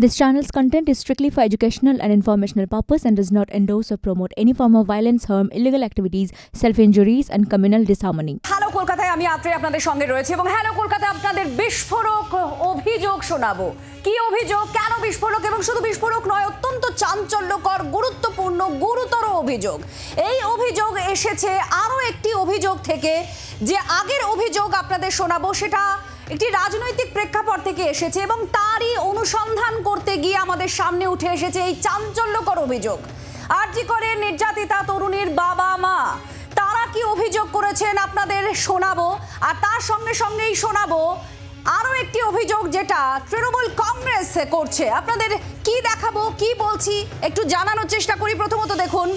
This channel's content is strictly for educational and informational purpose and does not endorse or promote any form of violence, harm, illegal activities, self-injuries and communal disharmony. Hello কলকাতায় আমি আত্রে আপনাদের সঙ্গে রয়েছে এবং hello কলকাতায় আপনাদের বিস্ফোরক অভিযোগ শোনাবো কি অভিযোগ কেন বিস্ফোরক এবং শুধু বিস্ফোরক নয় অত্যন্ত চাঞ্চল্যকর গুরুত্বপূর্ণ গুরুতর অভিযোগ এই অভিযোগ এসেছে আরও একটি অভিযোগ থেকে যে আগের অভিযোগ আপনাদের শোনাবো সেটা একটি রাজনৈতিক প্রেক্ষাপট থেকে এসেছে এবং তারই অনুসন্ধান করতে গিয়ে আমাদের সামনে উঠে এসেছে এই চাঞ্চল্যকর অভিযোগ। আরজি করে নির্যাতিতা তরুণীর বাবা মা। তারা কি অভিযোগ করেছেন আপনাদের শোনাবো। আর তার সঙ্গে সঙ্গেই শোনাবো আরও একটি অভিযোগ যেটা তৃণমূল কংগ্রেস করছে। আপনাদের কি দেখাবো, কি বলছি, একটু জানানোর চেষ্টা করি। প্রথমত দেখুন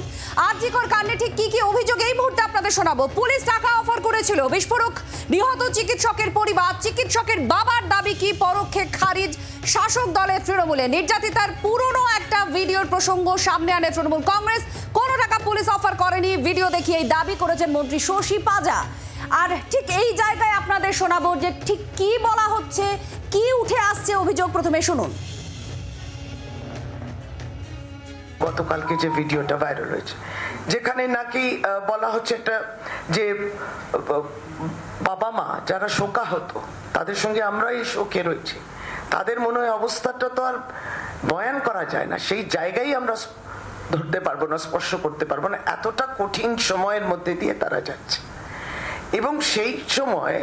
আরজিকর কাণ্ডে ঠিক কি কি অভিযোগ এই মুহূর্তে আপনাদের শোনাবো। পুলিশ টাকা অফার করেছিল বিস্ফোরক, নিহত চিকিৎসকের পরিবার, চিকিৎসকের বাবার দাবি কি, পরোক্ষে খারিজ, শাসক দলের তৃণমূলে। নির্যাতিতার পুরনো একটা ভিডিওর প্রসঙ্গ সামনে আনে তৃণমূল কংগ্রেস। কোনো টাকা পুলিশ অফার করেনি। ভিডিও দেখিয়ে এই দাবি করেছেন মন্ত্রী শশী পাজা। আর ঠিক এই জায়গায় আপনাদের শোনাবো যে ঠিক কি বলা হচ্ছে, কি উঠে আসছে অভিযোগ প্রথমে শুনুন। গতকালকে যে ভিডিওটা ভাইরাল হয়েছে, যেখানে নাকি বলা হচ্ছে একটা যে বাবা মা যারা শোকা হতো তাদের সঙ্গে আমরাই শোকে রয়েছি। তাদের মনে হয় অবস্থাটা তো আর বয়ান করা যায় না। সেই জায়গায় আমরা ধরতে পারব না, স্পর্শ করতে পারব না। এতটা কঠিন সময়ের মধ্যে দিয়ে তারা যাচ্ছে। এবং সেই সময়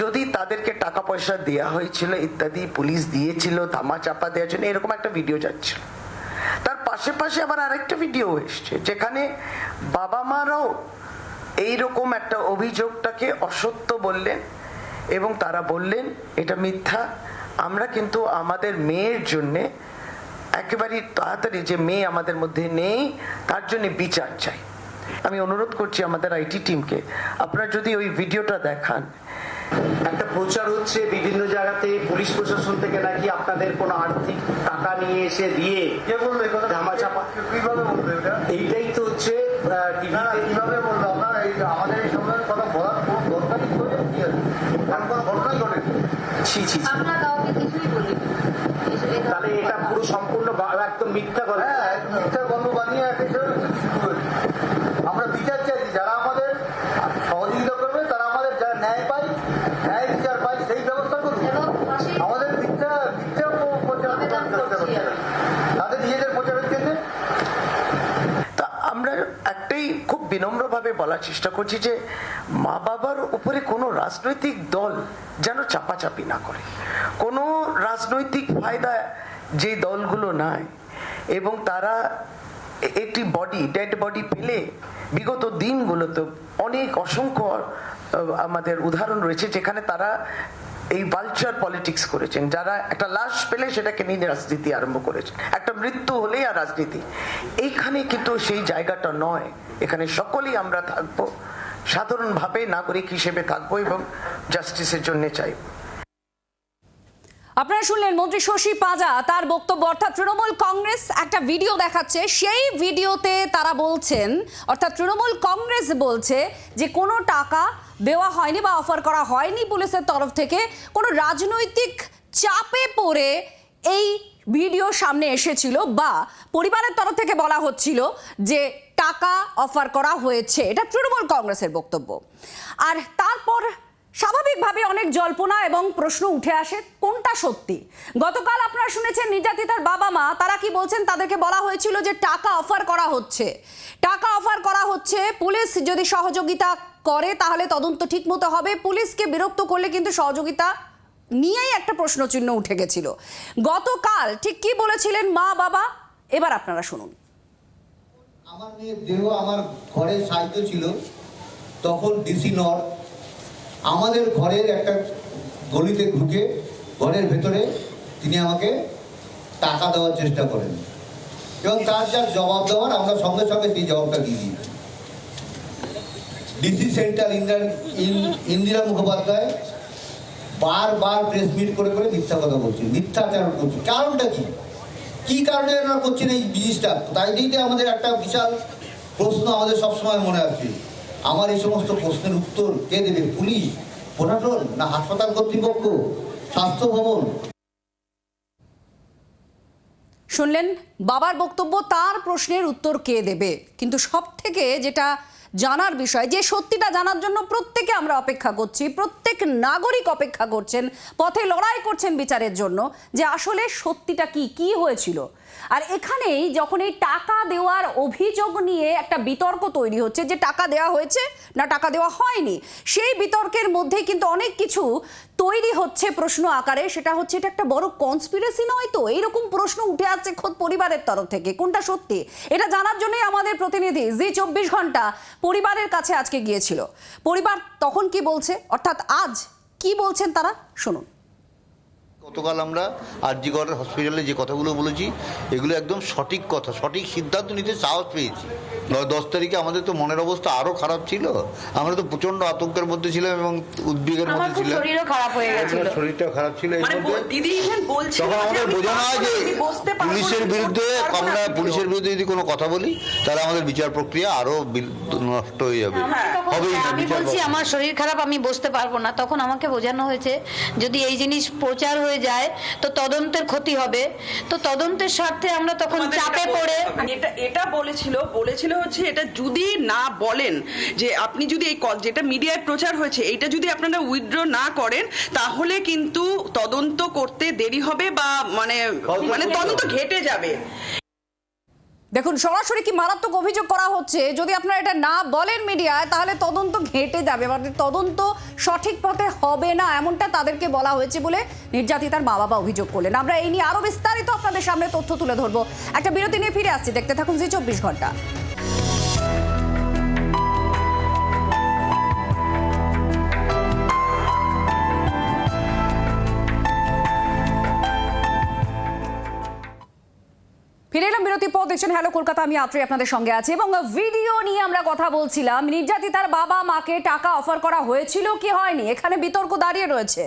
যদি তাদেরকে টাকা পয়সা দেওয়া হয়েছিল, ইত্যাদি, পুলিশ দিয়েছিল ধামা চাপা দেওয়ার জন্য, এরকম একটা ভিডিও যাচ্ছিল। তার পাশে পাশে আবার আরেকটা ভিডিও এসছে, যেখানে বাবা মারাও এইরকম একটা অভিযোগটাকে অসত্য বললেন এবং তারা বললেন, এটা মিথ্যা। আমরা কিন্তু আমাদের মেয়ের জন্যে একেবারেই তাড়াতাড়ি যে মেয়ে আমাদের মধ্যে নেই, তার জন্য বিচার চাই। আমি অনুরোধ করছি আমাদের আইটি টিমকে, আপনারা যদি ওই ভিডিওটা দেখান একটা প্রচার হচ্ছে বিভিন্ন জায়গাতে পুলিশ প্রশাসন থেকে নাকি আপনাদের কোনো আর্থিক টাকা নিয়ে এসে দিয়ে কে বলল এই কথা? ধামা চাপা কীভাবে বলল এইটাই তো হচ্ছে কীভাবে বলল? আপনারা আমাদের এই সময়ের কথা বলার কোনো দরকারই ঘটে ঘটনাই ঘটেনি। ছি ছি তাহলে এটা পুরো সম্পূর্ণ বা- একদম মিথ্যা কথা হ্যাঁ, মিথ্যা গল্প বানিয়ে এক হিসেবে শুরু করেছে। আমরা বিচার চাইছি যারা আমাদের সহযোগিতা করবে তারা আমাদের যারা ন্যায় পায় ন্যায় বিচার পায় সেই ব্যবস্থা করবে এবং পাশে- আমাদের মিথ্যা মিথ্যা প- প্রচার আবেদন করার চেষ্টা করছি করছে আমি। তাদের নিজেদের প্রচারের জন্য তা আমরা একটাই খুব বিনম্রভাবে বলার চেষ্টা করছি যে মা বাবার উপরে কোনো রাজনৈতিক দল যেন চাপাচাপি না করে। কোনো রাজনৈতিক ফায়দা যে দলগুলো নাই এবং তারা একটি বডি ডেড বডি পেলে বিগত দিনগুলোতে অনেক অসংখ্য আমাদের উদাহরণ রয়েছে যেখানে তারা এই ভালচার পলিটিক্স করেছেন, যারা একটা লাশ পেলে সেটাকে নিয়ে রাজনীতি আরম্ভ করেছেন। একটা মৃত্যু হলেই আর রাজনীতি। এইখানে কিন্তু সেই জায়গাটা নয়। এখানে সকলেই আমরা থাকব, সাধারণভাবে নাগরিক হিসেবে থাকব এবং জাস্টিসের জন্য চাইব। আপনারা শুনলেন মন্ত্রী শশী পাজা, তার বক্তব্য, অর্থাৎ তৃণমূল কংগ্রেস একটা ভিডিও দেখাচ্ছে। সেই ভিডিওতে তারা বলছেন, অর্থাৎ তৃণমূল কংগ্রেস বলছে যে কোনো টাকা দেওয়া হয়নি বা অফার করা হয়নি পুলিশের তরফ থেকে। কোনো রাজনৈতিক চাপে পড়ে এই ভিডিও সামনে এসেছিল বা পরিবারের তরফ থেকে বলা হচ্ছিল যে টাকা অফার করা হয়েছে। এটা তৃণমূল কংগ্রেসের বক্তব্য। আর তারপর স্বাভাবিকভাবে অনেক জল্পনা এবং প্রশ্ন উঠে আসে, কোনটা সত্যি? গতকাল আপনারা শুনেছেন নির্যাতিতার বাবা মা, তারা কি বলছেন? তাদেরকে বলা হয়েছিল যে টাকা অফার করা হচ্ছে। টাকা অফার করা হচ্ছে, পুলিশ যদি সহযোগিতা করে তাহলে তদন্ত ঠিকমতো হবে। পুলিশকে বিরক্ত করলে কিন্তু সহযোগিতা নিয়েই একটা প্রশ্নচিহ্ন উঠে গেছিল। গতকাল ঠিক কি বলেছিলেন মা, বাবা? এবার আপনারা শুনুন। আমার মেয়ের দেহ আমার ঘরের সাহিত্য ছিল। তখন ডিসি নর আমাদের ঘরের একটা গলিতে ঢুকে, ঘরের ভেতরে তিনি আমাকে টাকা দেওয়ার চেষ্টা করেন। এবং তার যা জবাব দেওয়ার, আমরা সঙ্গে সঙ্গে সেই জবাবটা দিয়ে দিই। ডিসি সেন্টার ইন্দিরা ইন্দিরা মুখোপাধ্যায় বারবার প্রেস মিট করে করে মিথ্যা কথা বলছি মিথ্যাচার করছে কারণটা কি? কী কারণে এনারা করছেন এই জিনিসটা? তাই দিতে আমাদের একটা বিশাল প্রশ্ন আমাদের সবসময় মনে আছে আমার এই সমস্ত প্রশ্নের উত্তর কে দেবে? পুলিশ, প্রশাসন না হাসপাতাল কর্তৃপক্ষ? স্বাস্থ্য ভবন। শুনলেন, বাবার বক্তব্য, তার প্রশ্নের উত্তর কে দেবে? কিন্তু সব থেকে যেটা জানার বিষয়, যে সত্যিটা জানার জন্য প্রত্যেকে আমরা অপেক্ষা করছি, প্রত্যেক নাগরিক অপেক্ষা করছেন, পথে লড়াই করছেন বিচারের জন্য, যে আসলে সত্যিটা কি কি হয়েছিল? আর এখানেই যখন এই টাকা দেওয়ার অভিযোগ নিয়ে একটা বিতর্ক তৈরি হচ্ছে যে টাকা দেওয়া হয়েছে না টাকা দেওয়া হয়নি, সেই বিতর্কের মধ্যেই কিন্তু অনেক কিছু তৈরি হচ্ছে প্রশ্ন আকারে। সেটা হচ্ছে এটা একটা বড় কনস্পিরেসি নয় তো? এইরকম প্রশ্ন উঠে আসছে খোদ পরিবারের তরফ থেকে। কোনটা সত্যি? এটা জানার জন্যই আমাদের প্রতিনিধি জি চব্বিশ ঘণ্টা পরিবারের কাছে আজকে গিয়েছিল। পরিবার তখন কি বলছে? অর্থাৎ আজ কি বলছেন তারা? শুনুন। গতকাল আমরা আরজিগড় হসপিটালে যে কথাগুলো বলেছি এগুলো একদম সঠিক কথা সঠিক সিদ্ধান্ত নিতে সাহস পেয়েছি। নয় দশ তারিখে আমাদের তো মনের অবস্থা আরও খারাপ ছিল। আমরা তো প্রচণ্ড আতঙ্কের মধ্যে ছিলাম এবং উদ্বেগের মধ্যে ছিলাম। শরীরও খারাপ হয়ে শরীরটা খারাপ ছিল এর মানে মধ্যে। তখন আমাদের বোঝানো হয় যে পুলিশের বিরুদ্ধে আমরা পুলিশের বিরুদ্ধে যদি কোনো কথা বলি তাহলে আমাদের বিচার প্রক্রিয়া আরও নষ্ট হয়ে যাবে। আমি বলছি আমার শরীর খারাপ আমি বসতে পারব না। তখন আমাকে বোঝানো হয়েছে যদি এই জিনিস প্রচার হয়ে যায় তো তদন্তের ক্ষতি হবে। তো তদন্তের স্বার্থে আমরা তখন চাপে এটা পড়ে এটা এটা বলেছিল বলেছিল হচ্ছে এটা যদি না বলেন যে আপনি যদি এই কল যেটা মিডিয়ায় প্রচার হয়েছে এইটা যদি আপনারা উইথড্র না করেন তাহলে কিন্তু তদন্ত করতে দেরি হবে বা মানে মানে তদন্ত ঘেটে যাবে। দেখুন, সরাসরি কি মারাত্মক অভিযোগ করা হচ্ছে? যদি আপনারা এটা না বলেন মিডিয়ায়, তাহলে তদন্ত ঘেঁটে যাবে মানে তদন্ত সঠিক পথে হবে না এমনটা তাদেরকে বলা হয়েছে বলে নির্যাতিতার মা বাবা অভিযোগ করলেন। আমরা এই নিয়ে আরও বিস্তারিত আপনাদের সামনে তথ্য তুলে ধরবো। একটা বিরতি নিয়ে ফিরে আসছি। দেখতে থাকুন যে চব্বিশ ঘণ্টা। দেখছেন, হ্যালো, কলকাতা, আমি আত্রি আপনাদের সঙ্গে আছি এবং ভিডিও নিয়ে আমরা কথা বলছিলাম। নির্যাতিতার বাবা মাকে টাকা অফার করা হয়েছিল কি হয়নি? এখানে বিতর্ক দাঁড়িয়ে রয়েছে।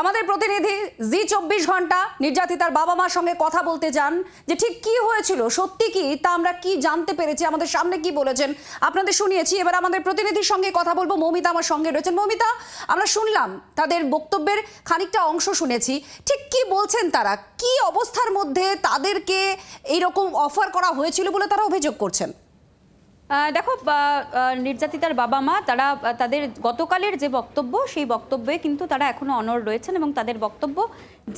আমাদের প্রতিনিধি জি চব্বিশ ঘণ্টা নির্যাতিতার বাবা মার সঙ্গে কথা বলতে যান যে ঠিক কি হয়েছিল, সত্যি কি? তা আমরা কি জানতে পেরেছি? আমাদের সামনে কি বলেছেন? আপনাদের শুনিয়েছি। এবার আমাদের প্রতিনিধির সঙ্গে কথা বলব। মৌমিতা আমার সঙ্গে রয়েছেন। মৌমিতা, আমরা শুনলাম তাদের বক্তব্যের খানিকটা অংশ শুনেছি। ঠিক কি বলছেন তারা? কি অবস্থার মধ্যে তাদেরকে এইরকম অফার করা হয়েছিল বলে তারা অভিযোগ করছেন। দেখো নির্যাতিতার বাবা মা, তারা তাদের গতকালের যে বক্তব্য, সেই বক্তব্যে কিন্তু তারা এখনও অনড় রয়েছেন এবং তাদের বক্তব্য,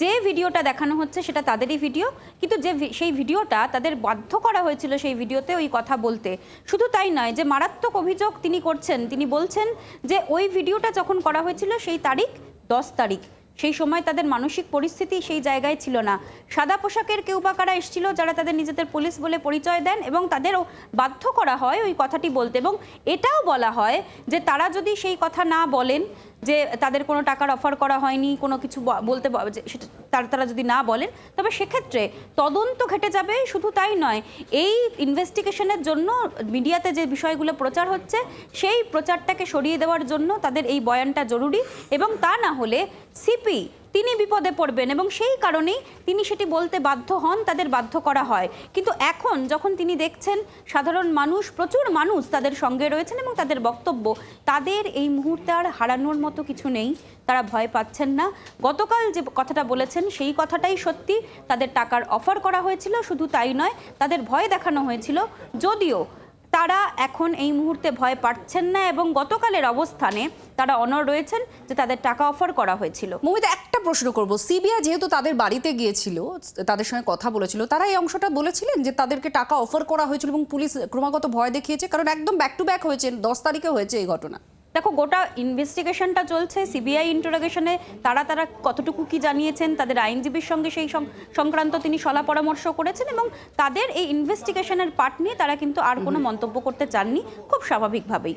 যে ভিডিওটা দেখানো হচ্ছে সেটা তাদেরই ভিডিও। কিন্তু যে সেই ভিডিওটা তাদের বাধ্য করা হয়েছিল সেই ভিডিওতে ওই কথা বলতে। শুধু তাই নয়, যে মারাত্মক অভিযোগ তিনি করছেন, তিনি বলছেন যে ওই ভিডিওটা যখন করা হয়েছিল সেই তারিখ, দশ তারিখ। সেই সময় তাদের মানসিক পরিস্থিতি সেই জায়গায় ছিল না। সাদা পোশাকের কেউ বা কারা এসেছিল যারা তাদের নিজেদের পুলিশ বলে পরিচয় দেন এবং তাদেরও বাধ্য করা হয় ওই কথাটি বলতে। এবং এটাও বলা হয় যে তারা যদি সেই কথা না বলেন যে তাদের কোনো টাকার অফার করা হয়নি, কোনো কিছু বলতে সেটা তারা তারা যদি না বলেন, তবে সেক্ষেত্রে তদন্ত ঘেটে যাবে, শুধু তাই নয়, এই ইনভেস্টিগেশনের জন্য মিডিয়াতে যে বিষয়গুলো প্রচার হচ্ছে, সেই প্রচারটাকে সরিয়ে দেওয়ার জন্য তাদের এই বয়ানটা জরুরি এবং তা না হলে সিপি তিনি বিপদে পড়বেন এবং সেই কারণেই তিনি সেটি বলতে বাধ্য হন, তাদের বাধ্য করা হয়। কিন্তু এখন যখন তিনি দেখছেন সাধারণ মানুষ, প্রচুর মানুষ তাদের সঙ্গে রয়েছেন এবং তাদের বক্তব্য, তাদের এই মুহূর্তে আর হারানোর মতো কিছু নেই। তারা ভয় পাচ্ছেন না। গতকাল যে কথাটা বলেছেন, সেই কথাটাই সত্যি। তাদের টাকার অফার করা হয়েছিল, শুধু তাই নয়, তাদের ভয় দেখানো হয়েছিল। যদিও তারা এখন এই মুহূর্তে ভয় পাচ্ছেন না এবং গতকালের অবস্থানে তারা অনর রয়েছেন যে তাদের টাকা অফার করা হয়েছিল। মমিতা একটা প্রশ্ন করব। সিবিআই যেহেতু তাদের বাড়িতে গিয়েছিল তাদের সঙ্গে কথা বলেছিল তারা এই অংশটা বলেছিলেন যে তাদেরকে টাকা অফার করা হয়েছিল এবং পুলিশ ক্রমাগত ভয় দেখিয়েছে কারণ একদম ব্যাক টু ব্যাক হয়েছে দশ তারিখে হয়েছে এই ঘটনা। দেখো গোটা ইনভেস্টিগেশনটা চলছে সিবিআই ইন্টারোগেশনে তারা তারা কতটুকু কি জানিয়েছেন তাদের আইনজীবীর সঙ্গে সেই সংক্রান্ত তিনি সলা পরামর্শ করেছেন এবং তাদের এই ইনভেস্টিগেশনের পার্ট নিয়ে তারা কিন্তু আর কোনো মন্তব্য করতে চাননি খুব স্বাভাবিকভাবেই।